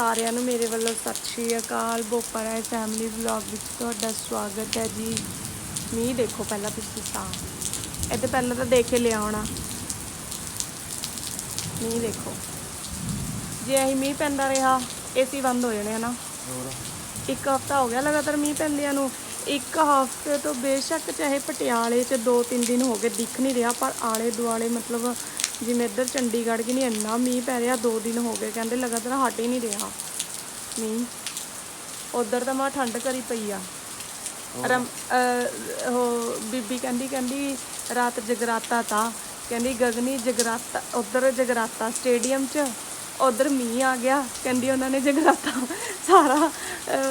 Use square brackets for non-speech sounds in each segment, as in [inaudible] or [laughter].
ਸਾਰਿਆਂ ਨੂੰ ਮੇਰੇ ਵੱਲੋਂ ਸਤਿ ਸ਼੍ਰੀ ਅਕਾਲ। ਬੋਪਾ ਰਾਏ ਫੈਮਿਲੀ ਵਲੌਗ ਵਿੱਚ ਤੁਹਾਡਾ ਸਵਾਗਤ ਹੈ ਜੀ। ਮੀਂਹ ਦੇਖੋ ਪਹਿਲਾਂ ਤੁਸੀਂ ਸਾਹ ਇਹਦੇ ਪਹਿਲਾਂ ਤਾਂ ਦੇਖ ਕੇ ਲਿਆ ਹੋਣਾ ਮੀਂਹ ਦੇਖੋ। ਜੇ ਅਸੀਂ ਮੀਂਹ ਪੈਂਦਾ ਰਿਹਾ ਏਸੀ ਬੰਦ ਹੋ ਜਾਣੇ ਹਨਾ ਇੱਕ ਹਫਤਾ ਹੋ ਗਿਆ ਲਗਾਤਾਰ ਮੀਂਹ ਪੈਂਦਿਆਂ ਨੂੰ। ਇੱਕ ਹਫ਼ਤੇ ਤੋਂ ਬੇਸ਼ੱਕ ਚਾਹੇ ਪਟਿਆਲੇ 'ਚ ਦੋ ਤਿੰਨ ਦਿਨ ਹੋ ਗਏ ਦਿਖ ਨਹੀਂ ਰਿਹਾ ਪਰ ਆਲੇ ਦੁਆਲੇ ਮਤਲਬ ਜਿਵੇਂ ਇੱਧਰ ਚੰਡੀਗੜ੍ਹ ਕਿ ਨਹੀਂ ਇੰਨਾ ਮੀਂਹ ਪੈ ਰਿਹਾ ਦੋ ਦਿਨ ਹੋ ਗਏ ਕਹਿੰਦੇ ਲਗਾਤਾਰ ਹਟ ਹੀ ਨਹੀਂ ਰਿਹਾ। ਮੀਂਹ। ਉਧਰ ਤਾਂ ਮਾ ਠੰਡ ਕਰੀ ਪਈ ਆ। ਰਮ ਉਹ ਬੀਬੀ ਕਹਿੰਦੀ ਕਹਿੰਦੀ ਰਾਤ ਜਗਰਾਤਾ ਤਾ ਕਹਿੰਦੀ ਗਗਨੀ ਜਗਰਾਤਾ ਉਧਰ ਜਗਰਾਤਾ ਸਟੇਡੀਅਮ 'ਚ। ਉਧਰ ਮੀਂਹ ਆ ਗਿਆ, ਕਹਿੰਦੀ ਉਹਨਾਂ ਨੇ ਜਗਰਾਤਾ ਸਾਰਾ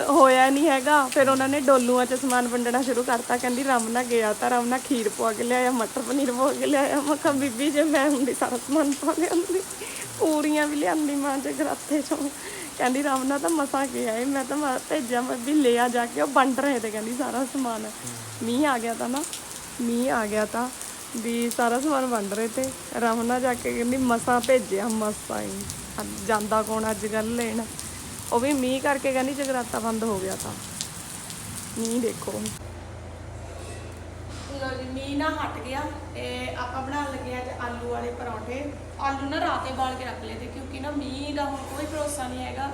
ਹੋਇਆ ਨਹੀਂ ਹੈਗਾ, ਫਿਰ ਉਹਨਾਂ ਨੇ ਡੋਲੂਆਂ 'ਚ ਸਮਾਨ ਵੰਡਣਾ ਸ਼ੁਰੂ ਕਰਤਾ, ਕਹਿੰਦੀ ਰਮਨਾ ਗਿਆ ਤਾਂ ਰਮਨਾ ਖੀਰ ਪਵਾ ਕੇ ਲਿਆਇਆ, ਮਟਰ ਪਨੀਰ ਪਵਾ ਕੇ ਲਿਆਇਆ, ਮੈਂ ਕਿਹਾ, ਬੀਬੀ ਜੇ ਮੈਂ ਹੁੰਦੀ ਸਾਰਾ ਸਮਾਨ ਪਾ ਲਿਆਉਂਦੀ ਪੂਰੀਆਂ ਵੀ ਲਿਆਂਦੀ ਮਾਂ ਜਗਰਾਤੇ 'ਚੋਂ। ਕਹਿੰਦੀ ਰਾਮ ਨਾਲ ਤਾਂ ਮਸਾਂ ਗਿਆ ਏ, ਮੈਂ ਤਾਂ ਮੈਂ ਭੇਜਿਆ ਮੈਂ ਵੀ ਲਿਆ ਜਾ ਕੇ, ਉਹ ਵੰਡ ਰਹੇ ਤੇ ਕਹਿੰਦੀ ਸਾਰਾ ਸਮਾਨ। ਮੀਂਹ ਆ ਗਿਆ ਤਾਂ ਨਾ, ਮੀਂਹ ਆ ਗਿਆ ਤਾਂ ਵੀ ਸਾਰਾ ਸਮਾਨ ਵੰਡ ਰਹੇ ਤੇ ਰਮਨਾ ਜਾ ਕੇ ਕਹਿੰਦੀ ਮਸਾਂ ਭੇਜਿਆ, ਮਸਾਂ ਹੀ ਜਾਂਦਾ ਕੌਣ ਅੱਜ ਕੱਲ ਲੈਣ? ਉਹ ਵੀ ਮੀਂਹ ਕਰਕੇ ਕਹਿੰਦੀ ਜਗਰਾਤਾ ਬੰਦ ਹੋ ਗਿਆ ਤਾਂ। ਮੀਂਹ ਦੇਖੋ। ਲੋ ਜੀ, ਮੀਂਹ ਨਾ ਹਟ ਗਿਆ ਤੇ ਆਪਾਂ ਬਣਾਉਣ ਲੱਗੇ ਅੱਜ ਆਲੂ ਵਾਲੇ ਪਰੌਂਠੇ। ਆਲੂ ਨਾ ਰਾਤੇ ਬਾਲ ਕੇ ਰੱਖ ਲਏ ਤੇ ਕਿਉਂਕਿ ਨਾ ਮੀਂਹ ਦਾ ਹੁਣ ਕੋਈ ਭਰੋਸਾ ਨਹੀਂ ਹੈਗਾ।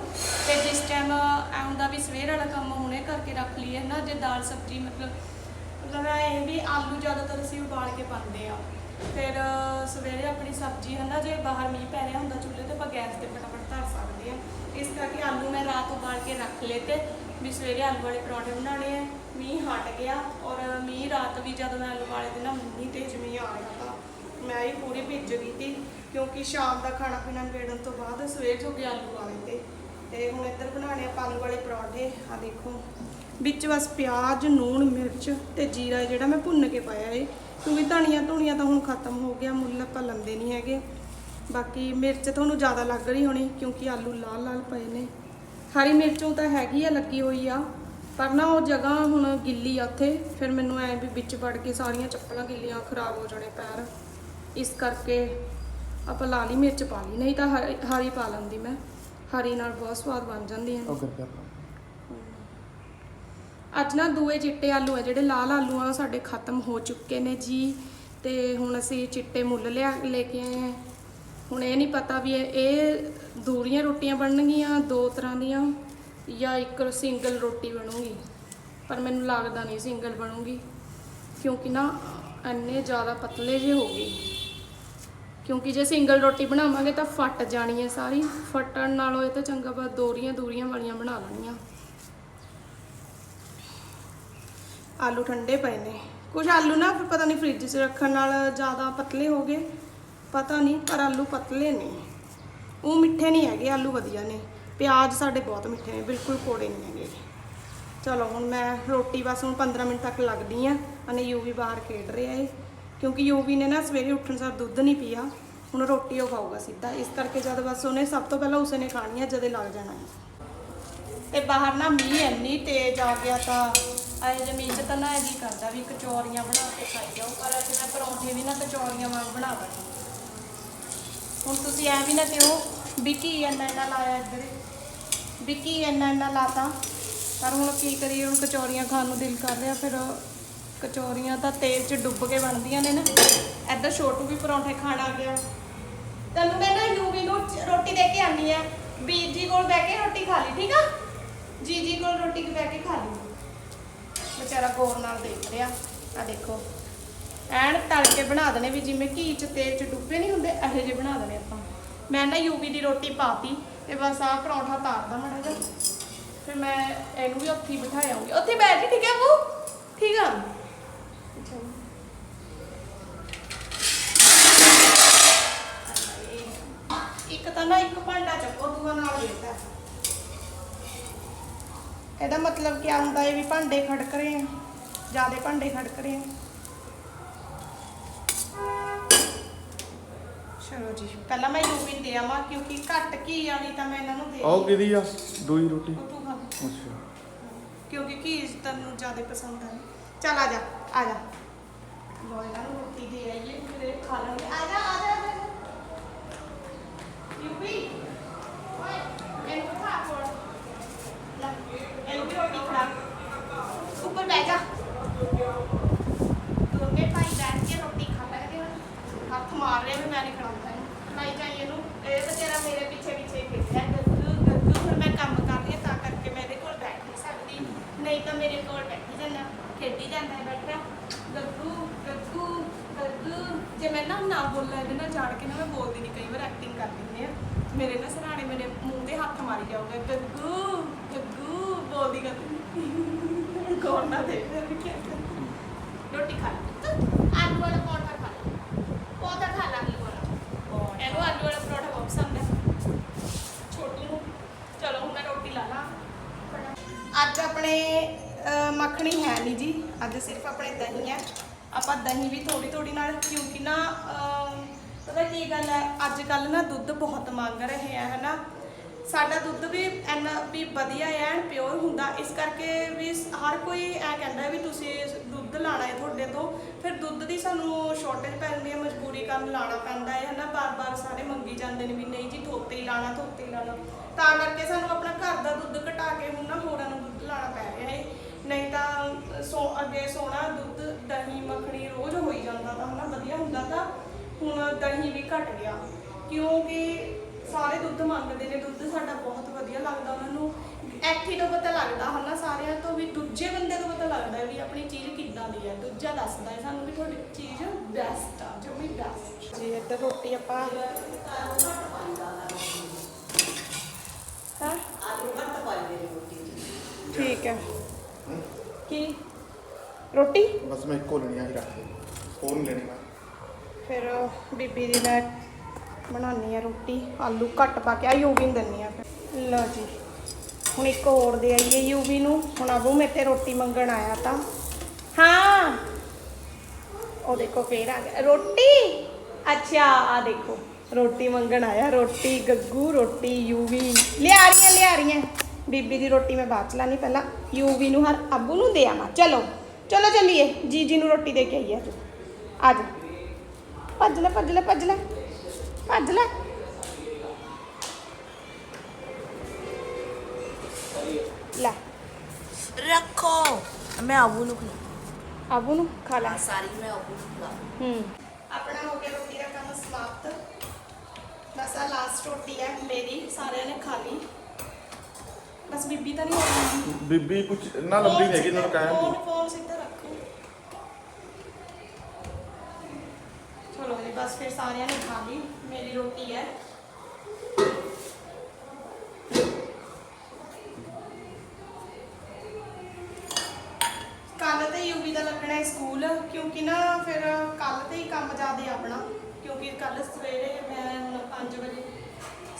ਤੇ ਜਿਸ ਟਾਈਮ ਆਉਂਦਾ ਵੀ ਸਵੇਰ ਵਾਲਾ ਕੰਮ ਹੁਣੇ ਕਰਕੇ ਰੱਖ ਲਈਏ ਨਾ ਜੇ ਦਾਲ, ਸਬਜ਼ੀ ਮਤਲਬ ਮਤਲਬ ਇਹ ਵੀ ਆਲੂ ਜ਼ਿਆਦਾਤਰ ਅਸੀਂ ਉਬਾਲ ਕੇ ਪਾਉਂਦੇ ਆ ਫਿਰ ਸਵੇਰੇ ਆਪਣੀ ਸਬਜ਼ੀ ਹੈ ਨਾ, ਜੇ ਬਾਹਰ ਮੀਂਹ ਪੈ ਰਿਹਾ ਹੁੰਦਾ ਚੁੱਲ੍ਹੇ ਤੇ, ਆਪਾਂ ਗੈਸ ਤੇ ਫਟਾਫਟ ਧਰ ਸਕਦੇ ਆ ਇਸ ਕਰਕੇ ਆਲੂ ਮੈਂ ਰਾਤ ਉਬਾਲ ਕੇ ਰੱਖ ਲਏ ਤੇ ਵੀ ਸਵੇਰੇ ਆਲੂ ਵਾਲੇ ਪਰੌਂਠੇ ਬਣਾਉਣੇ ਆ। ਮੀਂਹ ਹਟ ਗਿਆ ਔਰ ਮੀਂਹ ਰਾਤ ਵੀ ਜਦੋਂ ਮੈਂ ਆਲੂ ਵਾਲੇ ਦਿਨ ਮੀਂਹ ਤੇਜ਼ ਮੀਂਹ ਆ ਰਿਹਾ ਤਾਂ ਮੈਂ ਇਹ ਪੂਰੀ ਭਿੱਜ ਗਈ ਸੀ। ਕਿਉਂਕਿ ਸ਼ਾਮ ਦਾ ਖਾਣਾ ਪੀਣਾ ਨਿਬੇੜਨ ਤੋਂ ਬਾਅਦ ਸਵੇਰ ਜੋ ਕੇ ਆਲੂ ਵਾਲੇ ਤੇ। ਤੇ ਹੁਣ ਇੱਧਰ ਬਣਾਉਣੇ ਆ ਆਲੂ ਵਾਲੇ ਪਰੌਂਠੇ। ਆ ਦੇਖੋ, ਵਿੱਚ ਬਸ ਪਿਆਜ਼ ਨੂਣ ਮਿਰਚ ਤੇ ਜੀਰਾ ਜਿਹੜਾ ਮੈਂ ਭੁੰਨ ਕੇ ਪਾਇਆ ਏ। ਕਿਉਂਕਿ ਧਨੀਆ ਧੁਨੀਆ ਤਾਂ ਹੁਣ ਖਤਮ ਹੋ ਗਿਆ, ਮੁੱਲ ਆਪਾਂ ਲੰਦੇ ਨਹੀਂ ਹੈਗੇ। ਬਾਕੀ ਮਿਰਚ ਤੁਹਾਨੂੰ ਜ਼ਿਆਦਾ ਲੱਗ ਰਹੀ ਹੋਣੀ, ਕਿਉਂਕਿ ਆਲੂ ਲਾਲ ਲਾਲ ਪਏ ਨੇ। ਹਰੀ ਮਿਰਚੋਂ ਤਾਂ ਹੈਗੀ ਆ, ਲੱਗੀ ਹੋਈ ਆ। ਪਰ ਨਾ ਉਹ ਜਗ੍ਹਾ ਹੁਣ ਗਿੱਲੀ ਆ ਉੱਥੇ, ਫਿਰ ਮੈਨੂੰ ਐ ਵੀ ਵਿੱਚ ਵੜ ਕੇ ਸਾਰੀਆਂ ਚੱਪਲਾਂ ਗਿੱਲੀਆਂ ਖਰਾਬ ਹੋ ਜਾਣੇ ਪੈਰ। ਇਸ ਕਰਕੇ ਆਪਾਂ ਲਾਲੀ ਮਿਰਚ ਪਾ ਲਈ, ਨਹੀਂ ਤਾਂ ਹਰੀ ਹਰੀ ਪਾ ਲੈਂਦੀ ਮੈਂ। ਹਰੀ ਨਾਲ ਬਹੁਤ ਸਵਾਦ ਬਣ ਜਾਂਦੀ ਹੈ ਉਹ ਕਰਕੇ ਅੱਜ ਨਾ ਦੂਏ ਚਿੱਟੇ ਆਲੂ ਆ, ਜਿਹੜੇ ਲਾਲ ਆਲੂ ਆ, ਉਹ ਸਾਡੇ ਖਤਮ ਹੋ ਚੁੱਕੇ ਨੇ ਜੀ। ਤੇ ਹੁਣ ਅਸੀਂ ਚਿੱਟੇ ਮੁੱਲ ਲਿਆ, ਲੈ ਕੇ ਆਏ ਆ। ਹੁਣ ਇਹ ਨਹੀਂ ਪਤਾ ਵੀ ਇਹ- ਇਹ ਦੂਰੀਆਂ ਰੋਟੀਆਂ ਬਣਨਗੀਆਂ, ਦੋ ਤਰ੍ਹਾਂ ਦੀਆਂ, ਜਾਂ ਇੱਕ ਸਿੰਗਲ ਰੋਟੀ ਬਣੂਗੀ। ਪਰ ਮੈਨੂੰ ਲੱਗਦਾ ਨਹੀਂ ਸਿੰਗਲ ਬਣੂਗੀ, ਕਿਉਂਕਿ ਨਾ ਇੰਨੇ ਜ਼ਿਆਦਾ ਪਤਲੇ ਜਿਹੇ ਹੋ ਗਏ। ਕਿਉਂਕਿ ਜੇ ਸਿੰਗਲ ਰੋਟੀ ਬਣਾਵਾਂਗੇ ਤਾਂ ਫਟ ਜਾਣੀ ਹੈ ਸਾਰੀ। ਫਟਣ ਨਾਲੋਂ ਇਹ ਤਾਂ ਚੰਗਾ ਬਸ ਦੋਰੀਆਂ ਦੂਰੀਆਂ ਵਾਲੀਆਂ ਬਣਾ ਲੈਣੀਆਂ। ਆਲੂ ਠੰਡੇ ਪਏ ਨੇ। ਕੁਝ ਆਲੂ ਨਾ ਫਿਰ ਪਤਾ ਨਹੀਂ ਫ੍ਰਿਜ 'ਚ ਰੱਖਣ ਨਾਲ ਜ਼ਿਆਦਾ ਪਤਲੇ ਹੋ ਗਏ। ਪਤਾ ਨਹੀਂ, ਪਰ ਆਲੂ ਪਤਲੇ ਨੇ। ਉਹ ਮਿੱਠੇ ਨਹੀਂ ਹੈਗੇ, ਆਲੂ ਵਧੀਆ ਨੇ। ਪਿਆਜ਼ ਸਾਡੇ ਬਹੁਤ ਮਿੱਠੇ ਨੇ, ਬਿਲਕੁਲ ਕੋੜੇ ਨਹੀਂ ਹੈਗੇ। ਚਲੋ ਹੁਣ ਮੈਂ ਰੋਟੀ ਬਸ ਹੁਣ 15 ਮਿੰਟ ਤੱਕ ਲੱਗਦੀ ਆ, ਅਨੇ ਯੂਵੀ ਬਾਹਰ ਖੇਡ ਰਿਹਾ ਏ। ਕਿਉਂਕਿ ਯੂਵੀ ਨੇ ਨਾ ਸਵੇਰੇ ਉੱਠਣ ਸਾਰ ਦੁੱਧ ਨਹੀਂ ਪੀਆ, ਹੁਣ ਰੋਟੀ ਉਹ ਖਾਊਗਾ ਸਿੱਧਾ। ਇਸ ਕਰਕੇ ਜਦ ਬਸ ਉਹਨੇ ਸਭ ਤੋਂ ਪਹਿਲਾਂ ਉਸੇ ਨੇ ਖਾਣੀ ਆ, ਜਦੇ ਲੱਗ ਜਾਣਾ ਹੈ ਤੇ ਬਾਹਰ ਨਾ ਮੀਂਹ ਇੰਨੀ ਤੇਜ਼ ਆ ਗਿਆ ਤਾਂ ਆਏ ਮੀਂਹ 'ਚ ਤਾਂ ਨਾ ਇਹ ਜੀ ਕਰਦਾ ਵੀ ਕਚੌਰੀਆਂ ਬਣਾ ਕੇ ਖਾਈ ਜਾਓ, ਪਰ ਅੱਜ ਮੈਂ ਪਰੌਂਠੇ ਵੀ ਨਾ ਕਚੌਰੀਆਂ ਵਾਂਗ ਬਣਾ ਬਣੀ ਹੁਣ ਤੁਸੀਂ ਐ ਵੀ ਨਾ ਕਿਉਂ ਵੀ ਕੀ ਇੰਨਾ ਇੰਨਾ ਲਾਇਆ ਇੱਧਰ। ਵੀ ਇੰਨਾ ਇੰਨਾ ਲਾਤਾ। ਪਰ ਹੁਣ ਕੀ ਕਰੀਏ, ਹੁਣ ਕਚੌਰੀਆਂ ਖਾਣ ਨੂੰ ਦਿਲ ਕਰ ਰਿਹਾ, ਫਿਰ ਕਚੌਰੀਆਂ ਤਾਂ ਤੇਲ 'ਚ ਡੁੱਬ ਕੇ ਬਣਦੀਆਂ ਨੇ ਨਾ। ਇੱਧਰ ਛੋਟੂ ਵੀ ਪਰੌਂਠੇ ਖਾਣ ਆ ਗਿਆ। ਤੈਨੂੰ ਮੈਂ ਨਾ ਯੂਵੀ ਨੂੰ ਰੋਟੀ ਦੇ ਕੇ ਆਨੀ ਆ ਵੀਰ ਜੀ ਕੋਲ ਬਹਿ ਕੇ ਰੋਟੀ ਖਾ ਲਈ, ਠੀਕ ਆ? ਜੀ ਜੀ ਕੋਲ ਰੋਟੀ ਬਹਿ ਕੇ ਖਾ ਲਈ। ਵਿਚਾਰਾ ਗੌਰ ਨਾਲ ਦੇਖ ਰਿਹਾ। ਆ ਦੇਖੋ। ਐਨ ਤਲ ਕੇ ਬਣਾ ਦਨੇ ਵੀ ਜਿਵੇਂ ਘੀ ਚ ਤੇਲ ਚ ਡੁੱਬੇ ਨਹੀਂ ਹੁੰਦੇ, ਇਹੋ ਜਿਹੇ ਬਣਾ ਦਨੇ ਆਪਾਂ। ਮੈਂ ਨਾ ਯੂਵੀ ਦੀ ਰੋਟੀ ਪਾਤੀ ਤੇ ਬਸ ਆਹ ਪਰੌਂਠਾ ਤਾਰਦਾ ਮੜਾ ਜਾ ਫਿਰ ਮੈਂ ਇਹਨੂੰ ਵੀ ਉੱਥੇ ਹੀ ਬਿਠਾ ਆਉਂਗੀ ਉੱਥੇ ਬੈਠ ਜੀ, ਠੀਕ ਹੈ ਬੂ? ਠੀਕ ਆ? ਇੱਕ ਤਾਂ ਨਾ ਇੱਕ ਭਾਂਡਾ ਚੱਕੋ, ਦੂਆ ਨਾਲ ਵੇਖਦਾ। ਇਹਦਾ ਮਤਲਬ ਕੀ ਹੁੰਦਾ ਹੈ ਵੀ ਭਾਂਡੇ ਖੜਕ ਰਹੇ ਆ ਜਿਆਦੇ ਭਾਂਡੇ ਖੜਕ ਰਹੇ ਆ। ਚਲੋ ਜੀ ਪਹਿਲਾਂ ਮੈਂ ਯੂਵੀ ਦੇ ਆਵਾਂ ਕਿਉਂਕਿ ਘੱਟ ਕੀ ਵਾਲੀ ਤਾਂ ਮੈਂ ਇਹਨਾਂ ਨੂੰ ਦੇ ਉਹ ਕਿਹਦੀ ਆ? ਦੂਈ ਰੋਟੀ? ਉਹ ਤੂੰ ਖਾ। ਲੈ। ਅੱਛਾ। ਕਿਉਂਕਿ ਘੀ ਤੈਨੂੰ ਜ਼ਿਆਦਾ ਪਸੰਦ ਹੈ ਚੱਲ ਆ ਜਾ ਆ ਜਾ। ਲੋ ਇਹਨਾਂ ਨੂੰ ਰੋਟੀ ਦੇ ਆਈਏ ਫਿਰ ਇਹ ਖਾ ਲਾਂਗੇ। ਆ ਜਾ ਆ ਜਾ ਯੂਪੀ ਓਏ ਇਹਨੂੰ ਮਾਰ ਰਿਹਾ ਵੀ ਮੈਂ ਨਹੀਂ ਖੜਾਉਂਦਾ। ਇਹਨੂੰ ਨਹੀਂ ਚਾਹੀਏ ਇਹਨੂੰ ਇਹ ਵਿਚਾਰਾ ਮੇਰੇ ਪਿੱਛੇ ਪਿੱਛੇ ਫਿਰਦਾ ਹੈ, ਗੱਗੂ ਗੱਗੂ ਹੁਣ ਮੈਂ ਕੰਮ ਕਰ ਰਹੀ ਹਾਂ ਤਾਂ ਕਰਕੇ ਮੈਂ ਇਹਦੇ ਕੋਲ ਬੈਠ ਨਹੀਂ ਸਕਦੀ ਨਹੀਂ ਤਾਂ ਮੇਰੇ ਕੋਲ ਬੈਠੀ ਜਾਂਦਾ ਖੇਡੀ ਜਾਂਦਾ ਹੈ ਬੈਠਾ ਗੱਗੂ ਗੱਗੂ ਗੱਗੂ ਜੇ ਮੈਂ ਨਾ ਨਾ ਬੋਲਾਂ ਇਹਦੇ ਨਾਲ ਜਾਣ ਕੇ ਨਾ ਮੈਂ ਬੋਲਦੀ ਨਹੀਂ ਕਈ ਵਾਰ ਐਕਟਿੰਗ ਕਰ ਦਿੰਦੀ ਆ ਮੇਰੇ ਨਾ ਸਰਾਣੇ ਮੇਰੇ ਮੂੰਹ ਦੇ ਹੱਥ ਮਾਰੀ ਜਾਊਗਾ ਗੱਗੂ ਗੱਗੂ ਬੋਲਦੀ ਕਰ ਕੌਣ ਨਾ ਦੇ ਕੀ ਰੋਟੀ ਖਾ ਲੈ ਆਲੂ ਵਾਲਾ ਪਰੌਂਠਾ ਖਾ ਲੈ ਪੌਦਾ ਖਾ ਲਾ ਆਲੂ ਵਾਲਾ ਇਹਨੂੰ ਆਲੂ ਵਾਲਾ ਪਰੌਂਠਾ ਬਹੁਤ ਪਸੰਦ ਹੈ ਛੋਟੂ ਨੂੰ ਚਲੋ ਹੁਣ ਮੈਂ ਰੋਟੀ ਲਾ ਲਾਂ ਅੱਜ ਆਪਣੇ ਅਹ, ਮੱਖਣੀ ਹੈ ਨਹੀਂ ਜੀ ਅੱਜ ਸਿਰਫ ਆਪਣੇ ਦਹੀਂ ਹੈ ਆਪਾਂ ਦਹੀਂ ਨਾਲ, ਕਿਉਂਕਿ ਨਾ ਪਤਾ ਕੀ ਗੱਲ ਹੈ, ਅੱਜ ਕੱਲ ਨਾ ਦੁੱਧ ਬਹੁਤ ਮੰਗ ਰਹੇ ਆ, ਹਨਾ? ਸਾਡਾ ਦੁੱਧ ਵੀ ਐਨਾ ਵੀ ਵਧੀਆ ਹੈ ਐਨ ਪਿਓਰ ਹੁੰਦਾ, ਇਸ ਕਰਕੇ ਵੀ ਹਰ ਕੋਈ ਐ ਕਹਿੰਦਾ ਵੀ ਤੁਸੀਂ ਦੁੱਧ ਲਾਣਾ ਹੈ ਤੁਹਾਡੇ ਤੋਂ, ਫਿਰ ਦੁੱਧ ਦੀ ਸਾਨੂੰ ਸ਼ਾਰਟੇਜ ਪੈਂਦੀ ਹੈ, ਮਜਬੂਰੀ ਕਾਰਨ ਲਾਣਾ ਪੈਂਦਾ ਹੈ, ਹਨਾ? ਬਾਰ-ਬਾਰ ਸਾਰੇ ਮੰਗੀ ਜਾਂਦੇ ਨੇ ਵੀ ਨਹੀਂ ਜੀ ਥੋਤੇ ਹੀ ਲਾਣਾ ਥੋਤੇ ਹੀ ਲਾਣਾ ਤਾਂ ਕਰਕੇ ਸਾਨੂੰ ਆਪਣਾ ਘਰ ਦਾ ਦੁੱਧ ਘਟਾ ਕੇ ਹੁਣ ਨਾ ਹੋਰਾਂ ਨੂੰ ਦੁੱਧ ਲਾਣਾ ਪੈ ਰਿਹਾ ਹੈ। ਨਹੀਂ ਤਾਂ ਸੋ ਅੱਗੇ ਸੋਨਾ ਦੁੱਧ ਦਹੀਂ ਮੱਖਣੀ ਰੋਜ਼ ਹੋਈ ਜਾਂਦਾ ਤਾਂ ਹਨਾ ਵਧੀਆ ਹੁੰਦਾ ਤਾਂ ਹੁਣ ਦਹੀਂ ਵੀ ਘਟ ਗਿਆ। ਕਿਉਂਕਿ ਸਾਰੇ ਦੁੱਧ ਮੰਗਦੇ ਨੇ ਦੁੱਧ ਸਾਡਾ ਬਹੁਤ ਵਧੀਆ ਲੱਗਦਾ ਉਹਨਾਂ ਨੂੰ। ਐਥੀ ਤੋਂ ਪਤਾ ਲੱਗਦਾ ਹਨਾ ਸਾਰਿਆਂ ਤੋਂ ਵੀ ਦੂਜੇ ਬੰਦੇ ਤੋਂ ਪਤਾ ਲੱਗਦਾ ਵੀ ਆਪਣੀ ਚੀਜ਼ ਕਿੱਦਾਂ ਦੀ ਹੈ। ਦੂਜਾ ਦੱਸਦਾ ਹੈ ਸਾਨੂੰ ਵੀ ਤੁਹਾਡੀ ਚੀਜ਼ ਬੈਸਟ ਆ ਜਮੀ ਬੈਸਟ ਜੀ ਇੱਧਰ ਰੋਟੀ ਆਪਾਂ ਹਾਂ ਠੀਕ ਹੈ। ਕੀ? ਰੋਟੀ? ਬਸ ਮੈਂ ਇੱਕੋ ਲੈਣੀ ਆ ਹੀ ਰੱਖ ਦੇ ਹੋਰ ਨਹੀਂ ਲੈਣੀ ਮੈਂ। ਫਿਰ ਬੀਬੀ ਦੀ ਮੈਂ ਬਣਾਉਣੀ ਆ ਰੋਟੀ ਆਲੂ ਘੱਟ ਪਾ ਕੇ ਆ ਯੂਵੀ ਨੂੰ ਦਿੰਨੀ ਆ ਫਿਰ। ਲਓ ਜੀ ਹੁਣ ਇੱਕ ਹੋਰ ਦੇ ਆਈਏ ਯੂਵੀ ਨੂੰ। ਹੁਣ ਆਬੂ ਮੇਰੇ ਤੇ ਰੋਟੀ ਮੰਗਣ ਆਇਆ ਤਾਂ। ਹਾਂ। ਉਹ ਦੇਖੋ ਫੇਰ ਆ ਗਿਆ। ਰੋਟੀ? ਅੱਛਾ ਆ ਦੇਖੋ। ਰੋਟੀ ਮੰਗਣ ਆਇਆ ਰੋਟੀ ਗੱਗੂ ਰੋਟੀ ਯੂਵੀ ਲਿਆ ਰਹੀਆਂ ਲਿਆ ਰਹੀਆਂ ਬੀਬੀ ਦੀ ਰੋਟੀ ਮੈਂ ਬਾਅਦ ਚ ਲਾਣੀ ਪਹਿਲਾਂ। ਯੂਵੀ ਨੂੰ ਹਰ ਅੱਬੂ ਨੂੰ ਦੇ ਆਵਾਂ। ਚਲੋ ਚਲੋ ਚੱਲੀਏ। ਜੀ ਜੀ ਨੂੰ ਰੋਟੀ ਦੇ ਕੇ ਆਈਏ ਅੱਜ। ਅੱਜ ਭੱਜ ਲੈ ਭੱਜ ਲੈ ਭੱਜ ਲੈ। ਭੱਜ ਲੈ। ਲੈ। ਰੱਖੋ। ਮੈਂ ਆਬੂ ਨੂੰ ਖਿਲਾ ਆਬੂ ਨੂੰ ਖਾ ਲੈ। ਸਾਰੀ ਮੈਂ ਆਬੂ ਨੂੰ ਖਿਲਾ। ਹੂੰ। ਆਪਣਾ ਹੋ ਗਿਆ ਰੋਟੀ ਦਾ ਕੰਮ ਸਮਾਪਤ। ਬਸ ਆ ਲਾਸਟ ਰੋਟੀ ਹੈ ਮੇਰੀ। ਸਾਰਿਆਂ ਨੇ ਖਾ ਲਈ। ਬੀਬੀ ਤਾਂ ਨਹੀਂ ਹੋਣੀ ਬੀਬੀ ਕੁਝ ਨਾ ਲੰਬੀ ਨਹੀਂ ਹੈਗੀ ਇਹਨਾਂ ਨੂੰ ਫੋਨ ਕਹਿਣ ਫੋਨ ਸਿੱਧਾ ਰੱਖੋ। ਚਲੋ ਜੀ ਬਸ ਫਿਰ ਸਾਰਿਆਂ ਨੇ ਖਾ ਲਈ ਮੇਰੀ ਰੋਟੀ ਹੈ। ਕੱਲ ਤੇ ਯੂਵੀ ਦਾ ਲੱਗਣਾ ਹੈ ਸਕੂਲ ਕਿਉਂਕਿ ਨਾ ਫਿਰ ਕੱਲ ਤੇ ਹੀ ਕੰਮ ਜ਼ਿਆਦਾ ਆਪਣਾ ਕਿਉਂਕਿ ਕੱਲ ਸਵੇਰੇ ਮੈਂ ਹੁਣ 5 ਵਜੇ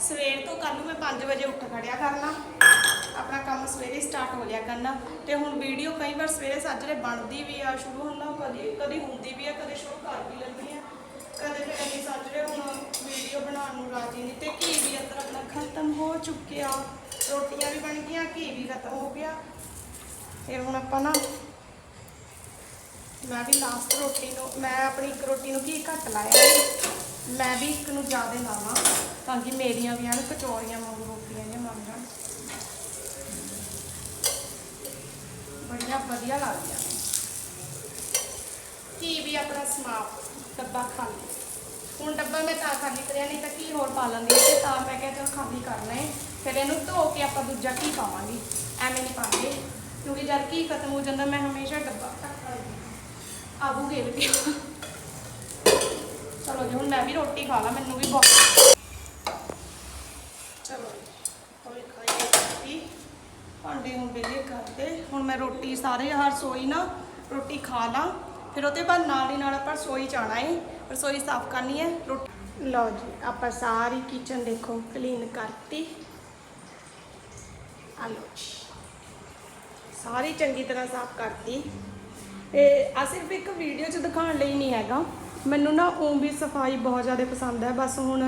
ਸਵੇਰ ਤੋਂ ਕੱਲ ਨੂੰ ਮੈਂ 5 ਵਜੇ ਉੱਠ ਖੜਿਆ ਕਰਨਾ। ਆਪਣਾ ਕੰਮ ਸਵੇਰੇ ਸਟਾਰਟ ਹੋ ਲਿਆ ਕਰਨਾ। ਤੇ ਹੁਣ ਵੀਡੀਓ ਕਈ ਵਾਰ ਸਵੇਰੇ ਸਾਜਰੇ ਬਣਦੀ ਵੀ ਆ, ਸ਼ੁਰੂ ਹੁੰਦਾ ਕਦੀ ਕਦੀ ਹੁੰਦੀ ਵੀ ਆ, ਕਦੇ ਸ਼ੁਰੂ ਕਰ ਵੀ ਲੈਂਦੀ ਆ, ਕਦੇ ਫਿਰ ਅਸੀਂ ਸਾਜਰੇ ਹੁਣ ਵੀਡੀਓ ਬਣਾਉਣ ਨੂੰ ਰਾਜੀ ਨਹੀਂ। ਤੇ ਘੀ ਵੀ ਅੰਦਰ ਆਪਣਾ ਖਤਮ ਹੋ ਚੁੱਕਿਆ। ਰੋਟੀਆਂ ਵੀ ਬਣ ਗਈਆਂ, ਘੀ ਵੀ ਖਤਮ ਹੋ ਗਿਆ। ਫਿਰ ਹੁਣ ਆਪਾਂ ਨਾ, ਮੈਂ ਵੀ ਲਾਸਟ ਰੋਟੀ ਨੂੰ, ਮੈਂ ਆਪਣੀ ਇੱਕ ਰੋਟੀ ਨੂੰ ਘੀ ਘੱਟ ਲਾਇਆ ਮੈਂ ਵੀ ਇੱਕ ਨੂੰ ਜ਼ਿਆਦਾ ਲਾਵਾਂ, ਤਾਂ ਕਿ ਮੇਰੀਆਂ ਵੀ ਹਨ, ਕਚੌਰੀਆਂ ਵਾਂਗੂ ਰੋਟੀਆਂ ਜਿਹੀਆਂ ਬਣ ਜਾਣ ਬੜੀਆਂ ਵਧੀਆ ਲੱਗਦੀਆਂ ਨੇ। ਘੀ ਵੀ ਆਪਣਾ ਸਮਾਪ ਡੱਬਾ ਖਾਲੀ ਹੁਣ ਡੱਬਾ ਮੈਂ ਤਾਂ ਖਾਲੀ ਕਰਿਆ ਨਹੀਂ ਤਾਂ ਘੀ ਹੋਰ ਪਾ ਲੈਂਦੀ ਤੇ ਤਾਂ ਮੈਂ ਕਿਹਾ ਚਲ ਖਾਲੀ ਕਰਨਾ ਹੈ ਫਿਰ ਇਹਨੂੰ ਧੋ ਕੇ ਆਪਾਂ ਦੂਜਾ ਘੀ ਪਾਵਾਂਗੇ। ਐਵੇਂ ਨਹੀਂ ਪਾਉਂਦੇ। ਕਿਉਂਕਿ ਜਦ ਘੀ ਖਤਮ ਹੋ ਜਾਂਦਾ, ਮੈਂ ਹਮੇਸ਼ਾ ਡੱਬਾ ਢੱਕ ਲੈਂਦੀ ਆਬੂ ਗੇਲ ਪਿਆ ਚਲੋ ਜੀ, ਹੁਣ ਮੈਂ ਵੀ ਰੋਟੀ ਖਾ ਲਾਂ, ਮੈਨੂੰ ਵੀ ਬਹੁਤ ਚਲੋ ਜੀ ਹੁਣ ਖਾਈਏ ਰੋਟੀ ਭਾਂਡੇ ਹੁਣ ਵੇਲੇ ਕਰਦੇ ਹੁਣ ਮੈਂ ਰੋਟੀ ਸਾਰੇ ਹਰ ਰਸੋਈ ਨਾ ਰੋਟੀ ਖਾ ਲਾਂ। ਫਿਰ ਉਹਦੇ ਬਾਅਦ ਨਾਲ ਹੀ ਨਾਲ ਆਪਾਂ ਰਸੋਈ ਚ ਆਉਣਾ ਹੈ ਰਸੋਈ ਸਾਫ਼ ਕਰਨੀ ਹੈ ਰੋਟੀ ਲਓ ਜੀ, ਆਪਾਂ ਸਾਰੀ ਕਿਚਨ ਦੇਖੋ ਕਲੀਨ ਕਰਤੀ। ਆ ਲਓ ਜੀ, ਸਾਰੀ ਚੰਗੀ ਤਰ੍ਹਾਂ ਸਾਫ਼ ਕਰਤੀ। ਤੇ ਆ ਸਿਰਫ ਇੱਕ ਵੀਡੀਓ 'ਚ ਦਿਖਾਉਣ ਲਈ ਨਹੀਂ ਹੈਗਾ। ਮੈਨੂੰ ਨਾ ਉਹ ਵੀ ਸਫ਼ਾਈ ਬਹੁਤ ਜ਼ਿਆਦਾ ਪਸੰਦ ਹੈ। ਬਸ ਹੁਣ